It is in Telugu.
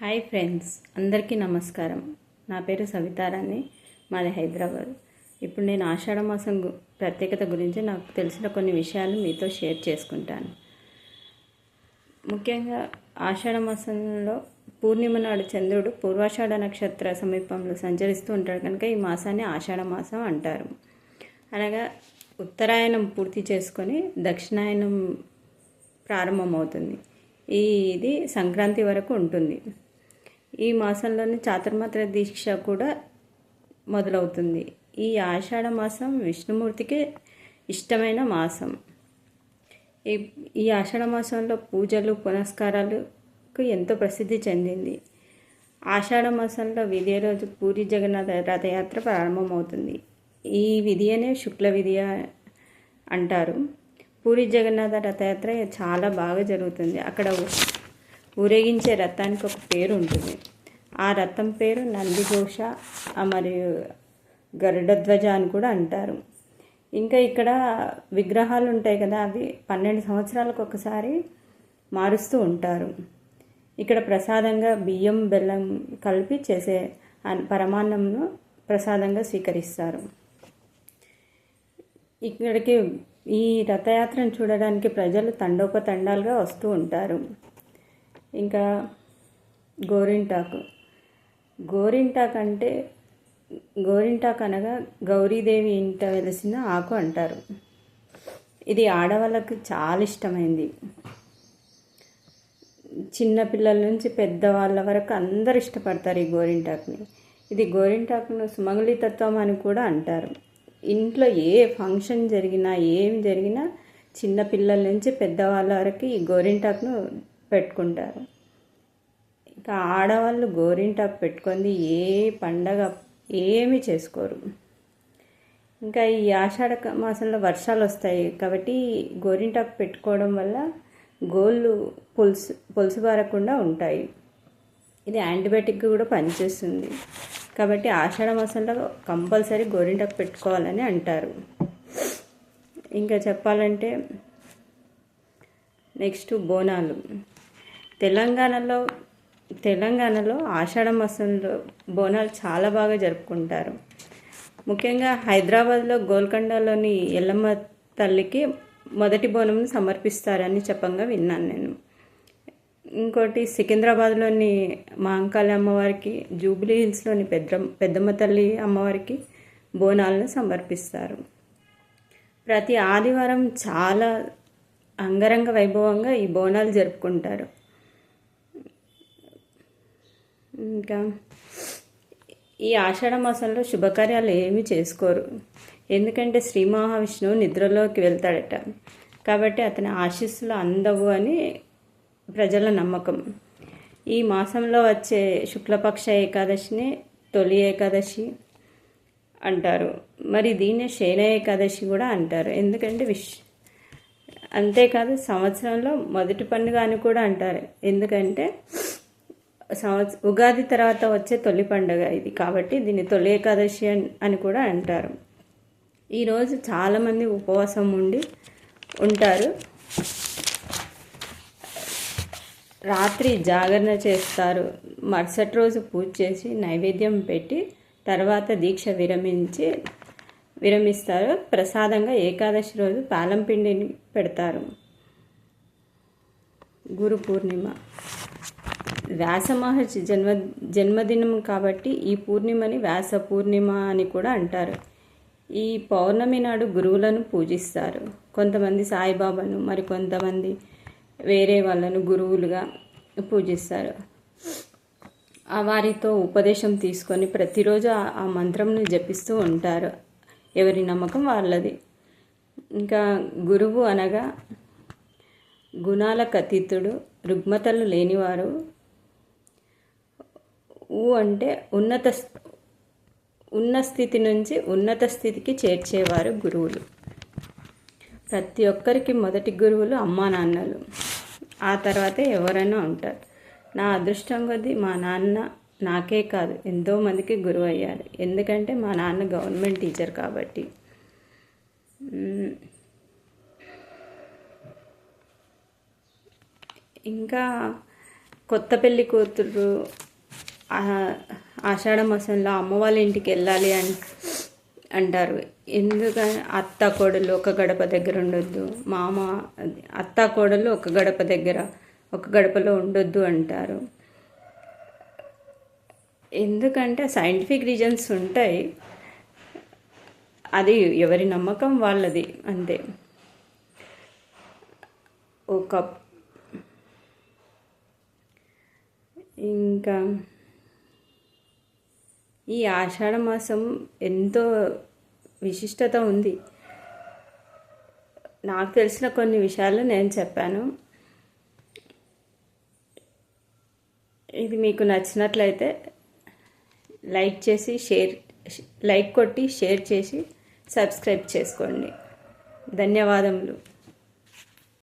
హాయ్ ఫ్రెండ్స్ అందరికీ నమస్కారం. నా పేరు సవితారాణి మాది హైదరాబాద్. ఇప్పుడు నేను ఆషాఢ మాసం ప్రత్యేకత గురించి నాకు తెలిసిన కొన్ని విషయాలు మీతో షేర్ చేసుకుంటాను. ముఖ్యంగా ఆషాఢ మాసంలో పూర్ణిమ నాడు చంద్రుడు పూర్వాషాఢ నక్షత్ర సమీపంలో సంచరిస్తూ ఉంటాడు కనుక ఈ మాసాన్ని ఆషాఢ మాసం అంటారు. అనగా ఉత్తరాయణం పూర్తి చేసుకొని దక్షిణాయనం ప్రారంభమవుతుంది. ఈ ఇది సంక్రాంతి వరకు ఉంటుంది. ఈ మాసంలోని చాతుర్మాత్ర దీక్ష కూడా మొదలవుతుంది. ఈ ఆషాఢ మాసం విష్ణుమూర్తికి ఇష్టమైన మాసం. ఈ ఈ ఆషాఢ మాసంలో పూజలు పునస్కారాలకు ఎంతో ప్రసిద్ధి చెందింది. ఆషాఢ మాసంలో విధియ రోజు పూరి జగన్నాథ రథయాత్ర ప్రారంభమవుతుంది. ఈ విధియనే శుక్ల విధియ అంటారు. పూరి జగన్నాథ రథయాత్ర చాలా బాగా జరుగుతుంది. అక్కడ ఊరేగించే రథానికి ఒక పేరు ఉంటుంది. ఆ రథం పేరు నందిఘోష మరియు గరుడధ్వజ అని కూడా అంటారు. ఇంకా ఇక్కడ విగ్రహాలు ఉంటాయి కదా అవి పన్నెండు సంవత్సరాలకు ఒకసారి మారుస్తూ ఉంటారు. ఇక్కడ ప్రసాదంగా బియ్యం బెల్లం కలిపి చేసే అన్- పరమాన్నంను ప్రసాదంగా స్వీకరిస్తారు. ఇక్కడికి ఈ రథయాత్రను చూడడానికి ప్రజలు తండోపతండాలుగా వస్తూ ఉంటారు. ఇంకా గోరింటాకు. గోరింటాకు అంటే గోరింటాకు అనగా గౌరీదేవి ఇంట వెలిసిన ఆకు అంటారు. ఇది ఆడవాళ్ళకు చాలా ఇష్టమైంది. చిన్నపిల్లల నుంచి పెద్దవాళ్ళ వరకు అందరు ఇష్టపడతారు ఈ గోరింటాకుని. ఇది గోరింటాకును సుమంగళితత్వం అని కూడా అంటారు. ఇంట్లో ఏ ఫంక్షన్ జరిగినా ఏం జరిగినా చిన్నపిల్లల నుంచి పెద్దవాళ్ళ వరకు ఈ గోరింటాకును పెట్టుకుంటారు. ఇంకా ఆడవాళ్ళు గోరింటాకు పెట్టుకుంది ఏ పండగ ఏమి చేసుకోరు. ఇంకా ఈ ఆషాఢ మాసంలో వర్షాలు వస్తాయి కాబట్టి గోరింటాకు పెట్టుకోవడం వల్ల గోళ్ళు పులుసు పులుసు బారకుండా ఉంటాయి. ఇది యాంటీబయాటిక్ కూడా పనిచేస్తుంది. కాబట్టి ఆషాఢ మాసంలో కంపల్సరీ గోరింటాకు పెట్టుకోవాలని అంటారు. ఇంకా చెప్పాలంటే నెక్స్ట్ బోనాలు. తెలంగాణలో తెలంగాణలో ఆషాఢ మాసంలో బోనాలు చాలా బాగా జరుపుకుంటారు. ముఖ్యంగా హైదరాబాద్లో గోల్కొండలోని ఎల్లమ్మ తల్లికి మొదటి బోనంను సమర్పిస్తారని చెప్పంగా విన్నాను నేను. ఇంకోటి సికింద్రాబాద్లోని మాంకాళి అమ్మవారికి జూబ్లీ హిల్స్లోని పెద్ద పెద్దమ్మ తల్లి అమ్మవారికి బోనాలను సమర్పిస్తారు. ప్రతి ఆదివారం చాలా అంగరంగ వైభవంగా ఈ బోనాలు జరుపుకుంటారు. ఇంకా ఈ ఆషాఢ మాసంలో శుభకార్యాలు ఏమీ చేసుకోరు. ఎందుకంటే శ్రీ మహావిష్ణువు నిద్రలోకి వెళ్తాడట. కాబట్టి అతని ఆశీస్సులు అందవు అని ప్రజల నమ్మకం. ఈ మాసంలో వచ్చే శుక్లపక్ష ఏకాదశిని తొలి ఏకాదశి అంటారు. మరి దీన్నే శయన ఏకాదశి కూడా అంటారు. ఎందుకంటే విష్ అంతేకాదు సంవత్సరంలో మొదటి పండుగ అని కూడా అంటారు. ఎందుకంటే సంవత్స ఉగాది తర్వాత వచ్చే తొలి పండుగ ఇది కాబట్టి దీన్ని తొలి ఏకాదశి అని కూడా అంటారు. ఈరోజు చాలామంది ఉపవాసం ఉండి ఉంటారు. రాత్రి జాగరణ చేస్తారు. మరుసటి రోజు పూజ చేసి నైవేద్యం పెట్టి తర్వాత దీక్ష విరమించి విరమిస్తారు. ప్రసాదంగా ఏకాదశి రోజు పాలం పిండిని పెడతారు. గురు పూర్ణిమ. వ్యాస మహర్షి జన్మ జన్మదినం కాబట్టి ఈ పూర్ణిమని వ్యాస పూర్ణిమ అని కూడా అంటారు. ఈ పౌర్ణమి నాడు గురువులను పూజిస్తారు. కొంతమంది సాయిబాబాను మరి కొంతమంది వేరే వాళ్ళను గురువులుగా పూజిస్తారు. ఆ వారితో ఉపదేశం తీసుకొని ప్రతిరోజు ఆ- ఆ మంత్రంను జపిస్తూ ఉంటారు. ఎవరి నమ్మకం వాళ్ళది. ఇంకా గురువు అనగా గుణాలకు అతీతుడు రుగ్మతలు లేనివారు ఊ అంటే ఉన్నత స్- ఉన్న స్థితి నుంచి ఉన్నత స్థితికి చేర్చేవారు గురువులు. ప్రతి ఒక్కరికి మొదటి గురువులు అమ్మా నాన్నలు. ఆ తర్వాతే ఎవరైనా ఉంటారు. నా అదృష్టం కొద్దీ మా నాన్న నాకే కాదు ఎంతో మందికి గురువు అయ్యారు ఎందుకంటే మా నాన్న గవర్నమెంట్ టీచర్ కాబట్టి. ఇంకా కొత్త పెళ్ళి కూతురు ఆషాఢ మాసంలో అమ్మ వాళ్ళ ఇంటికి వెళ్ళాలి అని అంటారు. ఎందుకని? అత్త కోడలు ఒక గడప దగ్గర ఉండొద్దు. మామ అత్త కోడలు ఒక గడప దగ్గర ఒక గడపలో ఉండొద్దు అంటారు. ఎందుకంటే సైంటిఫిక్ రీజన్స్ ఉంటాయి. అది ఎవరి నమ్మకం వాళ్ళది అంతే. ఒక ఇంకా ఈ ఆషాఢ మాసం ఎంతో విశిష్టత ఉంది. నాకు తెలిసిన కొన్ని విషయాలు నేను చెప్పాను. ఇది మీకు నచ్చినట్లయితే లైక్ చేసి షేర్ లైక్ కొట్టి షేర్ చేసి సబ్స్క్రైబ్ చేసుకోండి. ధన్యవాదములు.